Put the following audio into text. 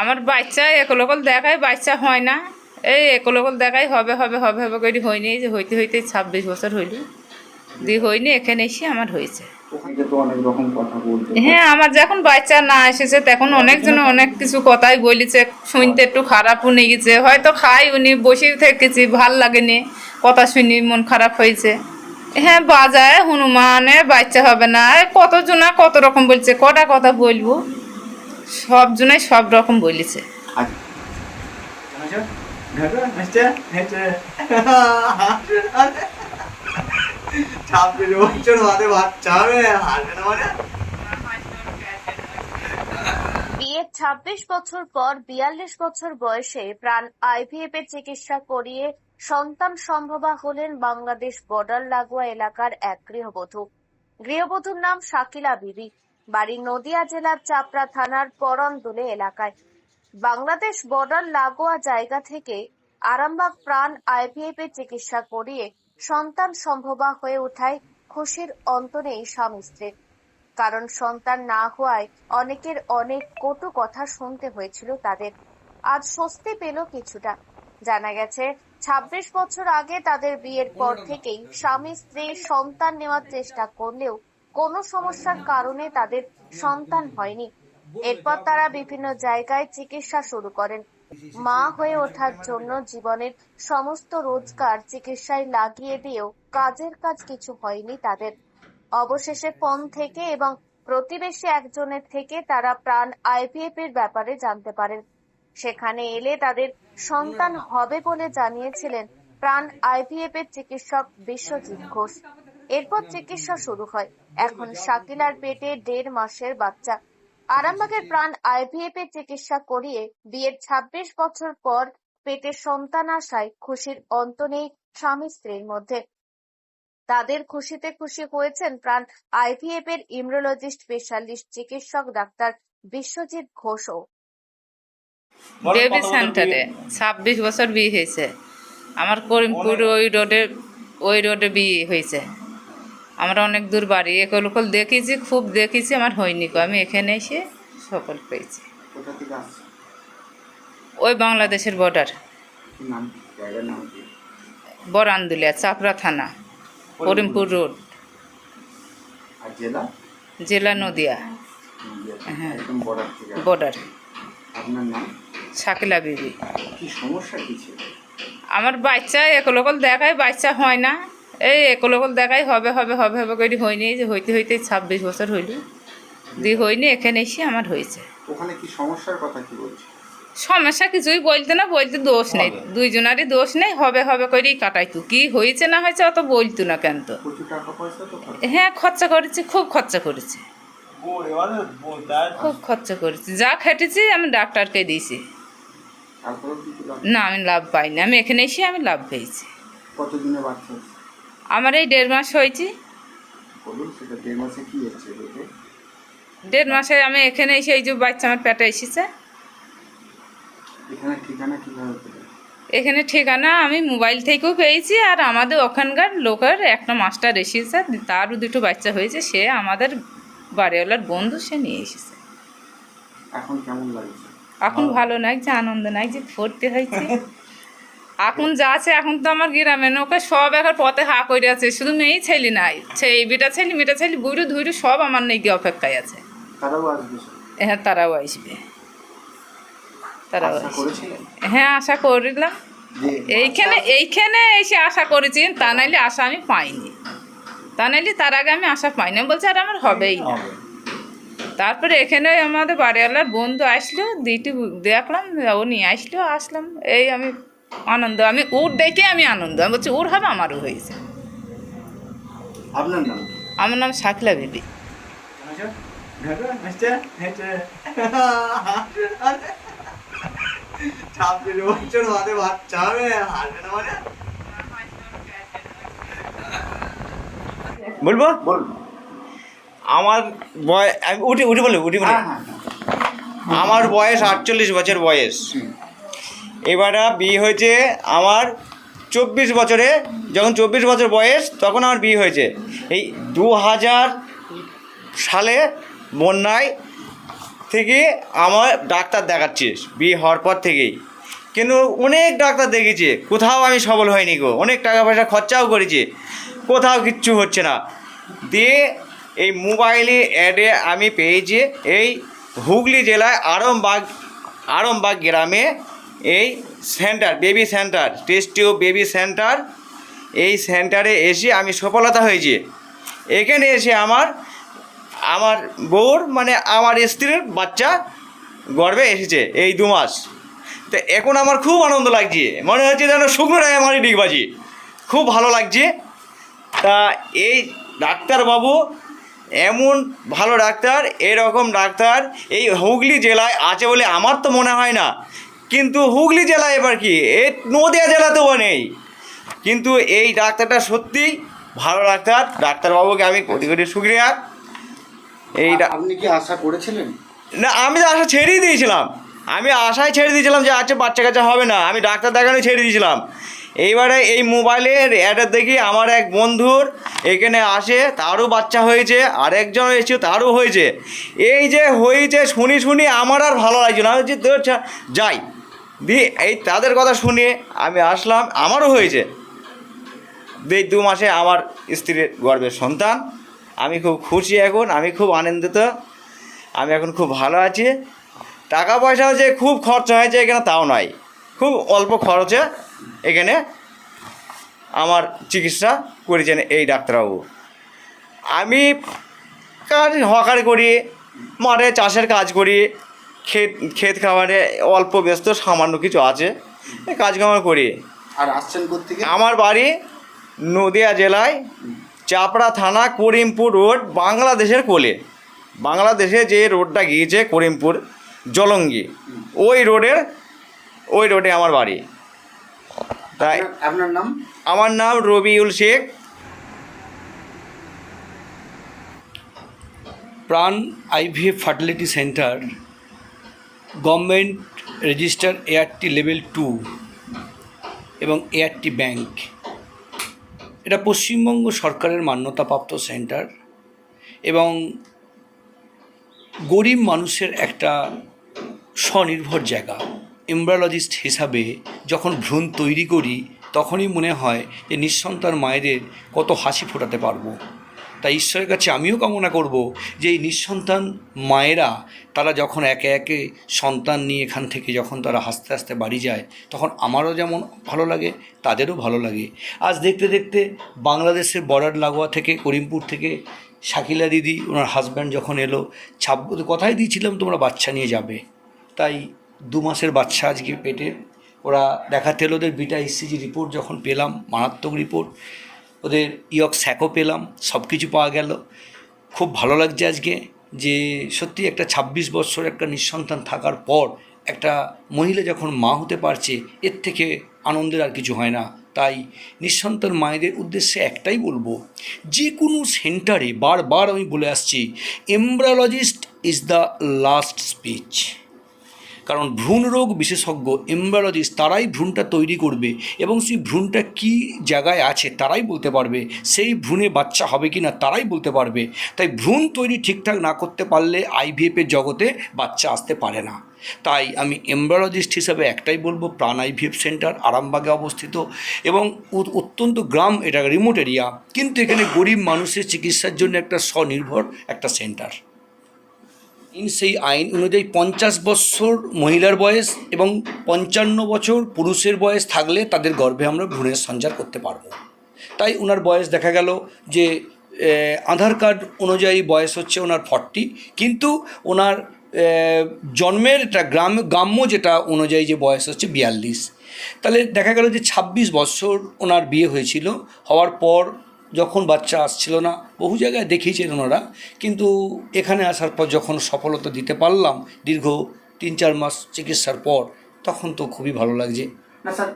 আমার বাচ্চা একলকল দেখায় বাচ্চা হয় না। এই একলকল দেখাই হবে হবে হবে হবে করে হয়নি যে হইতে হইতে ছাব্বিশ বছর হইল। দিয়ে হয়নি এখানে এসে আমার হয়েছে। হ্যাঁ আমার যখন বাচ্চা না এসেছে তখন অনেকজন অনেক কিছু কথাই বলেছে শুনতে একটু খারাপও লেগেছে। হয়তো খাই উনি বসে থেকেছি ভালো লাগেনি কথা শুনি মন খারাপ হয়েছে। হ্যাঁ বাজায় হনুমানে বাচ্চা হবে না। কতজনা কত রকম বলছে কটা কথা বলব? সব জনাই সব রকম বলেছে। আচ্ছা ছাব্বিশ বছর বাদে বাচ্চা হবে। হারবে না মানে? বিয়ের ছাব্বিশ বছর পর বিয়াল্লিশ বছর বয়সে প্রাণ আইভিএফ এর চিকিৎসা করিয়ে সন্তান সম্ভবা হলেন বাংলাদেশ বর্ডার লাগোয়া এলাকার এক গৃহবধূ। গৃহবধূর নাম শাকিলা বিবি। বাড়ি নদিয়া জেলার চাপড়া থানার পরন্দুলে এলাকায়। বাংলাদেশ বর্ডার লাগোয়া জায়গা থেকে আরামবাগ প্রাণ আইভিএফ এর চিকিৎসা করিয়ে সন্তান সম্ভবা হয়ে ওঠায় খুশির অন্ত নেই স্বামী স্ত্রীর। কারণ সন্তান না হওয়ায় অনেকের অনেক কটু কথা শুনতে হয়েছিল তাদের। আজ স্বস্তি পেল কিছুটা। জানা গেছে ২৬ বছর আগে তাদের বিয়ের পর থেকেই স্বামী স্ত্রী সন্তান নেওয়ার চেষ্টা করলেও কোনো সমস্যার কারণে তাদের সন্তান হয়নি। এরপর তারা বিভিন্ন জায়গায় চিকিৎসা শুরু করেন। মা হয়ে ওঠার জন্য জীবনের সমস্ত রোজগার চিকিৎসায় লাগিয়ে দিয়েও কাজের কাজ কিছু হয়নি তাদের। অবশেষে ফোন থেকে এবং প্রতিবেশী একজনের থেকে তারা প্রাণ আইভিএফ এর ব্যাপারে জানতে পারেন। সেখানে এলে তাদের সন্তান হবে বলে জানিয়েছিলেন প্রাণ আইভিএফ এর চিকিৎসক বিশ্বজিৎ ঘোষ। এরপর চিকিৎসা শুরু হয়। এখন শাকিলার পেটে দেড় মাসের বাচ্চা। আরামবাগের প্রাণ আইভিএফ এর চিকিৎসা করিয়ে বিয়ের ২৬ বছর পর পেটে সন্তান আসায় খুশির অন্ত নেই স্বামী স্ত্রীর মধ্যে। তাদের খুশিতে খুশি হয়েছেন প্রাণ আইভিএফ এর ইমরোলজিস্ট স্পেশালিস্ট চিকিৎসক ডাক্তার বিশ্বজিৎ ঘোষও। বেবি সেন্টারে ছাব্বিশ বছর বিয়ে হয়েছে। আমার করিমপুর ওই রোডে ওই রোডে বিয়ে হয়েছে। আমরা অনেক দূর বাড়ি একলকল দেখেছি খুব দেখেছি আমার হয়নি কো আমি এখানে এসে সফল পেয়েছি। ওই বাংলাদেশের বর্ডার বরান্দুলিয়া চাপড়া থানা করিমপুর রোড। জেলা? জেলা নদিয়া। হ্যাঁ। বর্ডার আপনার নাম? শাকিলা বিবি। কি সমস্যা কি ছিল? আমার বাচ্চা একলকল দেখায় বাচ্চা হয় না। এই একলকল দেখাই হবে হবে হবে হবে করে হয়নি যে হইতে হইতে ছাব্বিশ বছর হইল। দিয়ে হয়নি এখানে এসে আমার হয়েছে। ওখানে কি সমস্যার কথা কি বলছে? সমস্যা কিছুই বলতে না বলতে দোষ নেই। দুইজনারই দোষ নেই হবে হবে করেই কাটাইতো। কি হয়েছে না হয়েছে অত বলতো না কেন তো। হ্যাঁ খরচা করেছি খুব খরচা করেছি। খুব খরচা করেছি। যা খেটেছি আমি ডাক্তারকে দিয়েছি। না আমি লাভ পাইনি। আমি এখানে এসে আমি লাভ পেয়েছি। কতদিনে বাচ্চা? আমার এই দেড় মাস হয়েছি। দেড় মাসে আমি এখানে এসে এই যে বাচ্চা আমার পেটে এসেছে। এখানে ঠিকানা আমি মোবাইল থেকেও পেয়েছি আর আমাদের ওখানকার লোকের একটা মাস্টার এসেছে তারও দুটো বাচ্চা হয়েছে সে আমাদের বাড়িওয়ালার বন্ধু সে নিয়ে এসেছে। এখন কেমন লাগছে? এখন ভালো? লাগছে আনন্দ লাগছে ভর্তি হয়েছে। এখন যা আছে এখন তো আমার গ্রামে নৌকা সব এখন পথে হা করে আছে। শুধু মেয়েই ছেলে নাই। ছেলে বেটা ছেলে মেয়েটা ছেলে বুড়ো ধুইরু সব আমার নেই গিয়ে অপেক্ষায় আছে। হ্যাঁ তারাও আসবে। তারাও আসবে। হ্যাঁ আশা করিলাম। এইখানে এইখানে এসে আশা করেছি তা নাইলে আশা আমি পাইনি। তা নাইলে তার আগে আমি আশা পাইনি। বলছি আর আমার হবেই না। তারপরে এখানে আমাদের বাড়িওয়ালার বন্ধু আসলো দিটি দেখলাম ও নিয়ে আসলো আসলাম। এই আমি আনন্দ আমি ওর দেখে আমি আনন্দ। আমি বলছি ওর হবে আমারও হয়েছে। আপনার নাম? আমার নাম শাকিলা বিবি। ছাব্বিশ বছর বাদে বাচ্চা হবে হারবে না মানে? বলব? আমার বয়স উঠি উঠি বলে উঠি বলে। আমার বয়স আটচল্লিশ বছর বয়স। এবারে বিয়ে হয়েছে আমার চব্বিশ বছরে, যখন চব্বিশ বছর বয়স, তখন আমার বিয়ে হয়েছে। এই দু হাজার সালে বন্যায় থেকে আমার ডাক্তার দেখাচ্ছে, বিয়ে হওয়ার পর থেকেই। কিন্তু অনেক ডাক্তার দেখেছে কোথাও আমি সবল হয়নি গো, অনেক টাকা পয়সা খরচাও করেছি, কোথাও কিচ্ছু হচ্ছে না। দিয়ে এই মোবাইলে অ্যাডে আমি পেয়েছি, এই হুগলি জেলায় আরমবাগ আরমবাগ গ্রামে এই centre baby centre test baby centre এই সেন্টারে এসে আমি সফলতা হয়েছি। এখানে এসে আমার আমার বউর মানে আমার স্ত্রীর বাচ্চা গর্বে এসেছে এই দু মাস। তো এখন আমার খুব আনন্দ লাগছে। মনে হচ্ছে যেন শুকনো রায় আমারই ডিগবাজি। খুব ভালো লাগছে। তা এই ডাক্তারবাবু এমন ভালো ডাক্তার, এরকম ডাক্তার এই হুগলি জেলায় আছে বলে আমার তো মনে হয় না। কিন্তু হুগলি জেলা এবার কি? এই নদিয়া জেলাতেও নেই। কিন্তু এই ডাক্তারটা সত্যিই ভালো ডাক্তার। ডাক্তারবাবুকে আমি কোটি কোটি শুক্রিয়া। এই আপনি কি আশা করেছিলেন? না আমি তো আশা ছেড়েই দিয়েছিলাম। আমি আশায় ছেড়ে দিয়েছিলাম যে আচ্ছা বাচ্চা কাচ্চা হবে না। আমি ডাক্তার দেখানো ছেড়ে দিয়েছিলাম। এইবারে এই মোবাইলের অ্যাডের দেখি আমার এক বন্ধুর এখানে আসে তারও বাচ্চা হয়েছে আরেকজন এসেছে তারও হয়েছে। এই যে হয়েছে শুনি শুনি আমার আর ভালো লাগছে না। আমি বলছি, "ধুর, ছা, যাই। দিয়ে এই তাদের কথা শুনে আমি আসলাম, আমারও হয়েছে। এই দু মাসে আমার স্ত্রীর গর্ভের সন্তান। আমি খুব খুশি এখন, আমি খুব আনন্দিত, আমি এখন খুব ভালো আছি। টাকা পয়সাও যে খুব খরচা হয়েছে এখানে তাও নয়। খুব অল্প খরচে এখানে আমার চিকিৎসা করেছেন এই ডাক্তারবাবু। আমি কাজ হকার করি, মাঠে চাষের কাজ করি ক্ষেত ক্ষেত খাবারে অল্প ব্যস্ত সামান্য কিছু আছে। এই কাজকাম করি। আর আসছেন কোথেকে আমার বাড়ি নদিয়া জেলায় চাপড়া থানা করিমপুর রোড বাংলাদেশের কোলে। বাংলাদেশে যে রোডটা গিয়েছে করিমপুর জলঙ্গি। ওই রোডের ওই রোডে আমার বাড়ি। তাই আপনার- আপনার নাম? আমার নাম Rabiul Sheikh. Pran IVF fertility centre government register ART level two এবং এআরটি ব্যাংক। এটা পশ্চিমবঙ্গ সরকারের মান্যতাপ্রাপ্ত সেন্টার এবং গরিব মানুষের একটা স্বনির্ভর জায়গা। এমব্রায়োলজিস্ট হিসাবে যখন ভ্রূণ তৈরি করি, তখনই মনে হয় যে নিঃসন্তান মায়েদের কত হাসি ফোটাতে পারব। তাই ঈশ্বরের কাছে আমিও কামনা করব যে এই নিঃসন্তান মায়েরা, তারা যখন একে একে সন্তান নিয়ে এখান থেকে যখন তারা হাসতে হাসতে বাড়ি যায়, তখন আমারও যেমন ভালো লাগে, তাদেরও ভালো লাগে। আজ দেখতে দেখতে বাংলাদেশের বর্ডার লাগোয়া থেকে করিমপুর থেকে শাকিলা দিদি, ওনার হাজব্যান্ড যখন এলো ছাব্ব কথাই দিয়েছিলাম, তোমরা বাচ্চা নিয়ে যাবে। তাই দু মাসের বাচ্চা আজকে পেটে। ওরা দেখাতে এলো ওদের বিটা ইসিজি রিপোর্ট যখন পেলাম, মারাত্মক রিপোর্ট ওদের ইয়ক স্যাকও পেলাম সব কিছু পাওয়া গেল। খুব ভালো লাগছে আজকে যে সত্যি একটা ২৬ বছর একটা নিঃসন্তান থাকার পর একটা মহিলা যখন মা হতে পারছে, এর থেকে আনন্দের আর কিছু হয় না। তাই নিঃসন্তান মায়েদের উদ্দেশ্যে একটাই বলব যে কোনো সেন্টারে বারবার আমি বলে আসছি embryologist is the last speech. কারণ ভ্রূণ রোগ বিশেষজ্ঞ এমব্রায়োলজিস্ট তারাই ভ্রূণটা তৈরি করবে এবং সেই ভ্রূণটা কী জায়গায় আছে তারাই বলতে পারবে, সেই ভ্রূণে বাচ্চা হবে কি না তারাই বলতে পারবে। তাই ভ্রূণ তৈরি ঠিকঠাক না করতে পারলে আইভিএফের জগতে বাচ্চা আসতে পারে না। তাই আমি এমব্রায়োলজিস্ট হিসাবে একটাই বলব, প্রাণ আইভিএফ সেন্টার আরামবাগে অবস্থিত এবং অত্যন্ত গ্রাম, এটা রিমোট এরিয়া। কিন্তু এখানে গরিব মানুষের চিকিৎসার জন্য একটা স্বনির্ভর একটা সেন্টার। সেই আইন অনুযায়ী পঞ্চাশ বছর মহিলার বয়স এবং পঞ্চান্ন বছর পুরুষের বয়স থাকলে তাদের গর্ভে আমরা ভ্রূণের সঞ্চার করতে পারব। তাই ওনার বয়স দেখা গেল যে আধার কার্ড অনুযায়ী বয়স হচ্ছে ওনার ফর্টি, কিন্তু ওনার জন্মের একটা গ্রাম, গ্রাম্য যেটা অনুযায়ী যে বয়স হচ্ছে বিয়াল্লিশ। তাহলে দেখা গেল যে ছাব্বিশ বছর ওনার বিয়ে হয়েছিল, হওয়ার পর যখন বাচ্চা আসছিল না, বহু জায়গায় দেখিয়েছেন ওনারা, কিন্তু এখানে আসার পর যখন সফলতা দিতে পারলাম, দীর্ঘ তিন চার মাস চিকিৎসার পর, তখন তো খুবই ভালো লাগছে। না স্যার